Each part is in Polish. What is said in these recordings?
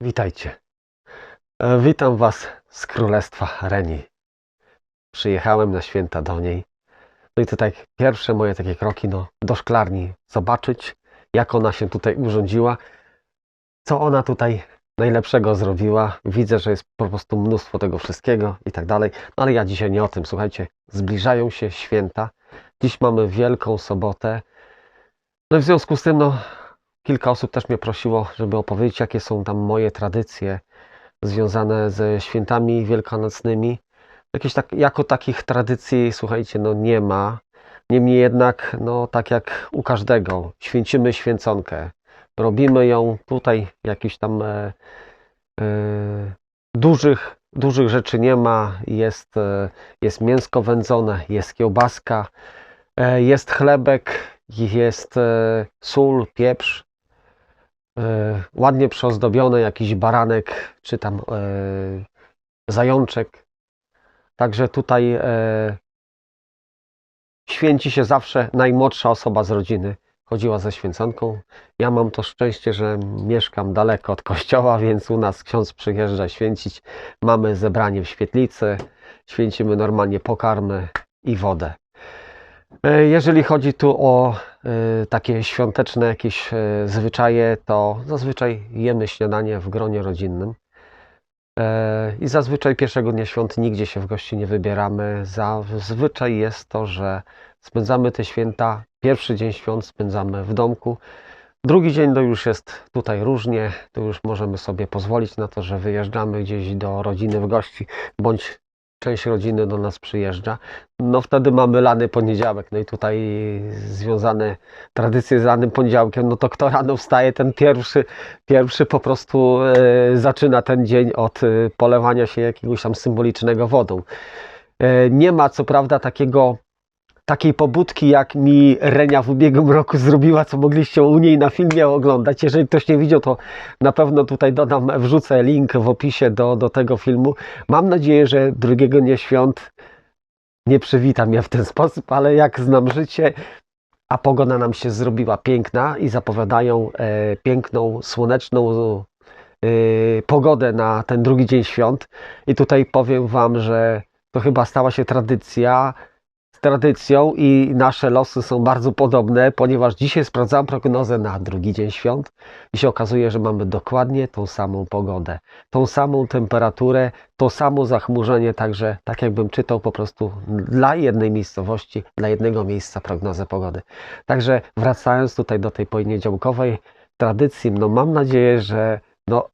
Witajcie. E, Witam Was z Królestwa Reni. Przyjechałem na święta do niej. No i tutaj pierwsze moje takie kroki no, do szklarni. Zobaczyć, jak ona się tutaj urządziła. Co ona tutaj najlepszego zrobiła. Widzę, że jest po prostu mnóstwo tego wszystkiego i tak dalej. No ale ja dzisiaj nie o tym. Słuchajcie, zbliżają się święta. Dziś mamy Wielką Sobotę. No i w związku z tym, no, kilka osób też mnie prosiło, żeby opowiedzieć, jakie są tam moje tradycje związane ze świętami wielkanocnymi. Jakieś tak, jako takich tradycji, słuchajcie, no nie ma. Niemniej jednak, no tak jak u każdego, święcimy święconkę. Robimy ją tutaj, jakichś tam e, e, dużych, dużych rzeczy nie ma. Jest, e, jest mięsko wędzone, jest kiełbaska, e, jest chlebek, jest e, sól, pieprz, ładnie przyozdobione, jakiś baranek, czy tam e, zajączek. Także tutaj e, święci się zawsze najmłodsza osoba z rodziny. Chodziła ze święconką. Ja mam to szczęście, że mieszkam daleko od kościoła, więc u nas ksiądz przyjeżdża święcić. Mamy zebranie w świetlicy, święcimy normalnie pokarmy i wodę. E, Jeżeli chodzi tu o e, takie świąteczne jakieś e, zwyczaje, to zazwyczaj jemy śniadanie w gronie rodzinnym. I zazwyczaj pierwszego dnia świąt nigdzie się w gości nie wybieramy. Zazwyczaj jest to, że spędzamy te święta, pierwszy dzień świąt spędzamy w domku. Drugi dzień to już jest tutaj różnie, tu już możemy sobie pozwolić na to, że wyjeżdżamy gdzieś do rodziny w gości, bądź część rodziny do nas przyjeżdża. No wtedy mamy lany poniedziałek, no i tutaj związane tradycje z lanym poniedziałkiem, no to kto rano wstaje, ten pierwszy, pierwszy po prostu e, zaczyna ten dzień od e, polewania się jakiegoś tam symbolicznego wodą. E, nie ma co prawda takiego takiej pobudki, jak mi Renia w ubiegłym roku zrobiła, co mogliście u niej na filmie oglądać. Jeżeli ktoś nie widział, to na pewno tutaj dodam, wrzucę link w opisie do, do tego filmu. Mam nadzieję, że drugiego dnia świąt nie przywita mnie w ten sposób, ale jak znam życie, a pogoda nam się zrobiła piękna i zapowiadają e, piękną, słoneczną e, pogodę na ten drugi dzień świąt. I tutaj powiem Wam, że to chyba stała się tradycja, tradycją i nasze losy są bardzo podobne, ponieważ dzisiaj sprawdzam prognozę na drugi dzień świąt i się okazuje, że mamy dokładnie tą samą pogodę, tą samą temperaturę, to samo zachmurzenie, także tak jakbym czytał po prostu dla jednej miejscowości, dla jednego miejsca prognozę pogody. Także wracając tutaj do tej poniedziałkowej tradycji, no mam nadzieję, że no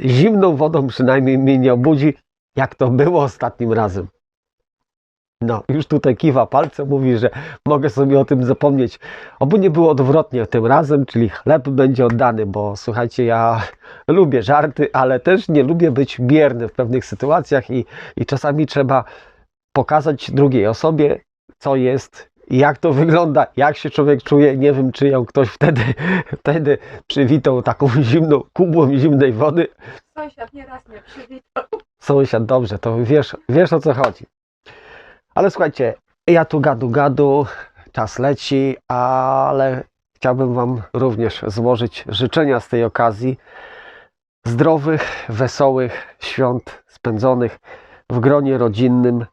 zimną wodą przynajmniej mnie nie obudzi, jak to było ostatnim razem. No, już tutaj kiwa palcem, mówi, że mogę sobie o tym zapomnieć. Oby nie było odwrotnie tym razem, czyli chleb będzie oddany, bo słuchajcie, ja lubię żarty, ale też nie lubię być bierny w pewnych sytuacjach i, i czasami trzeba pokazać drugiej osobie, co jest, jak to wygląda, jak się człowiek czuje. Nie wiem, czy ją ktoś wtedy, wtedy przywitał taką zimną, kubłą zimnej wody. Sąsiad nieraz mnie przywitał. Sąsiad, dobrze, to wiesz, wiesz o co chodzi. Ale słuchajcie, ja tu gadu gadu, czas leci, ale chciałbym Wam również złożyć życzenia z tej okazji zdrowych, wesołych świąt spędzonych w gronie rodzinnym,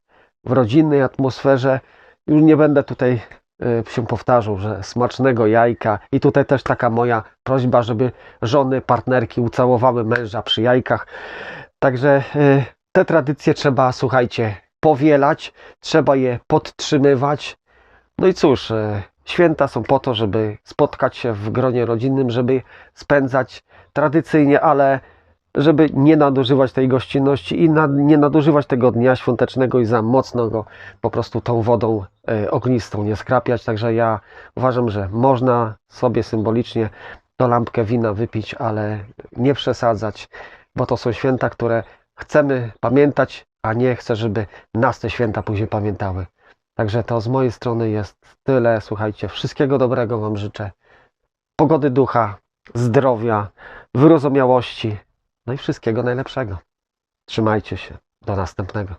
w rodzinnej atmosferze. Już nie będę tutaj y, się powtarzał, że smacznego jajka i tutaj też taka moja prośba, żeby żony, partnerki ucałowały męża przy jajkach. Także y, te tradycje trzeba, słuchajcie, powielać, trzeba je podtrzymywać. No i cóż, e, święta są po to, żeby spotkać się w gronie rodzinnym, żeby spędzać tradycyjnie, ale żeby nie nadużywać tej gościnności i na, nie nadużywać tego dnia świątecznego i za mocno go po prostu tą wodą e, ognistą nie skrapiać. Także ja uważam, że można sobie symbolicznie to lampkę wina wypić, ale nie przesadzać, bo to są święta, które chcemy pamiętać, a nie chcę, żeby nas te święta później pamiętały. Także to z mojej strony jest tyle. Słuchajcie, wszystkiego dobrego Wam życzę. Pogody ducha, zdrowia, wyrozumiałości, no i wszystkiego najlepszego. Trzymajcie się. Do następnego.